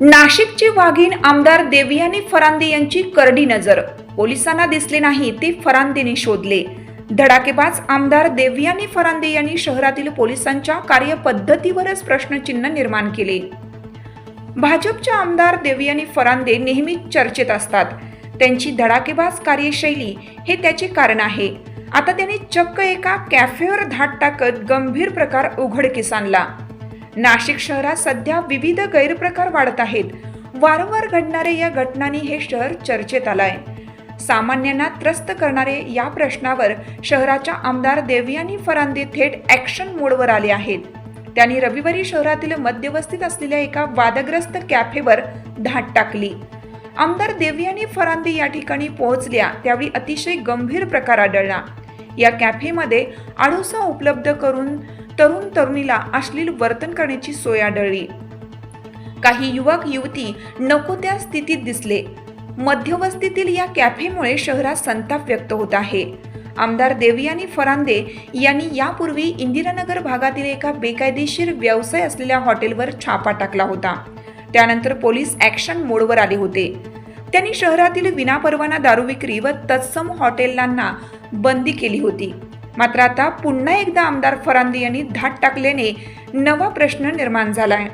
नाशिकची वाघीण आमदार देवयानी फरांदे यांची करडी नजर. पोलिसांना दिसले नाही ते फरांदेने शोधले. धडाकेबाज आमदार देवयानी फरांदे यांनी शहरातील पोलिसांच्या कार्यपद्धतीवरच प्रश्नचिन्ह निर्माण केले. भाजपच्या आमदार देवयानी फरांदे नेहमीच चर्चेत असतात. त्यांची धडाकेबाज कार्यशैली हे त्याचे कारण आहे. आता त्यांनी चक्क एका कॅफेवर धाट टाकत गंभीर प्रकार उघडकीस आणला. नाशिक शहरात सध्या विविध गैरप्रकार वाढत आहेत. वारंवार घडणारे या घटनांनी हे शहर चर्चेत आलंय. सामान्यांना त्रस्त करणारे या प्रश्नावर शहराच्या आमदार देवयानी फरांदे थेट ॲक्शन मोडवर आले आहेत. त्यांनी रविवारी शहरातील मध्यवस्तीत असलेल्या एका वादग्रस्त कॅफेवर धाट टाकली. आमदार देवयानी फरांदे या ठिकाणी पोहोचल्या त्यावेळी अतिशय गंभीर प्रकार आढळला. या कॅफेमध्ये आडोसा उपलब्ध करून तरुण तरुणीला अश्लील वर्तन करण्याची सोय आढळली. काही युवक युवती नको त्या स्थितीत दिसले. मध्यवस्तीतील या कॅफेमुळे शहरात संताप व्यक्त होत आहे. आमदार देवयानी फरांदे यांनी यापूर्वी इंदिरानगर भागातील एका बेकायदेशीर व्यवसाय असलेल्या हॉटेलवर छापा टाकला होता. त्यानंतर पोलीस ॲक्शन मोडवर आले होते. त्यांनी शहरातील विनापरवाना दारू विक्री व तत्सम हॉटेलांना बंदी केली होती. मात्र आता पुन्हा एकदा आमदार फरांदे यांनी धाट टाकल्याने नवा प्रश्न निर्माण झालाय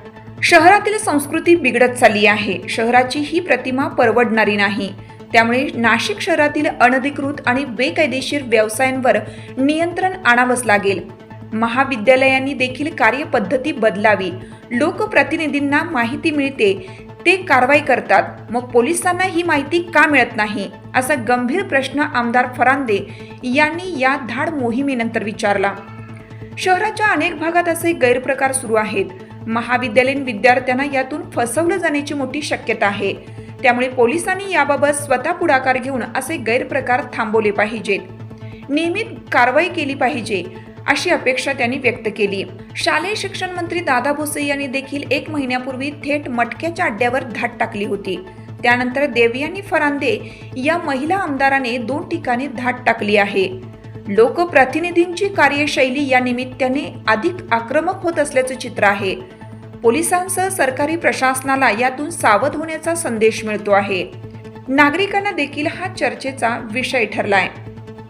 शहरातील संस्कृती बिघडत चालली आहे. शहराची ही प्रतिमा परवडणारी नाही. त्यामुळे नाशिक शहरातील अनधिकृत आणि बेकायदेशीर व्यवसायांवर नियंत्रण आणावंच लागेल. महाविद्यालयांनी देखील कार्यपद्धती बदलावी. लोकप्रतिनिधींना माहिती मिळते. ते कारवाई करतात. मग पोलिसांना ही माहिती का मिळत नाही? असा गंभीर प्रश्न आमदार फरांदे यांनी या धाड मोहिमेनंतर विचारला. शहराच्या अनेक भागात असे गैरप्रकार सुरू आहेत. महाविद्यालयीन विद्यार्थ्यांना यातून फसवलं जाण्याची मोठी शक्यता आहे. त्यामुळे पोलिसांनी याबाबत स्वतः पुढाकार घेऊन असे गैरप्रकार थांबवले पाहिजेत. नियमित कारवाई केली पाहिजे. अशी अपेक्षा त्यांनी व्यक्त केली. शालेय शिक्षण मंत्री दादा भुसे यांनी देखील एक महिन्यापूर्वी थेट मटक्याच्या अड्ड्यावर धाट टाकली होती. त्यानंतर देवयानी फरांदे या महिला आमदाराने दोन ठिकाणी धाट टाकली आहे. लोकप्रतिनिधींची कार्यशैली या निमित्ताने अधिक आक्रमक होत असल्याचं चित्र आहे. पोलिसांसह सरकारी प्रशासनाला यातून सावध होण्याचा संदेश मिळतो आहे. नागरिकांना देखील हा चर्चेचा विषय ठरलाय.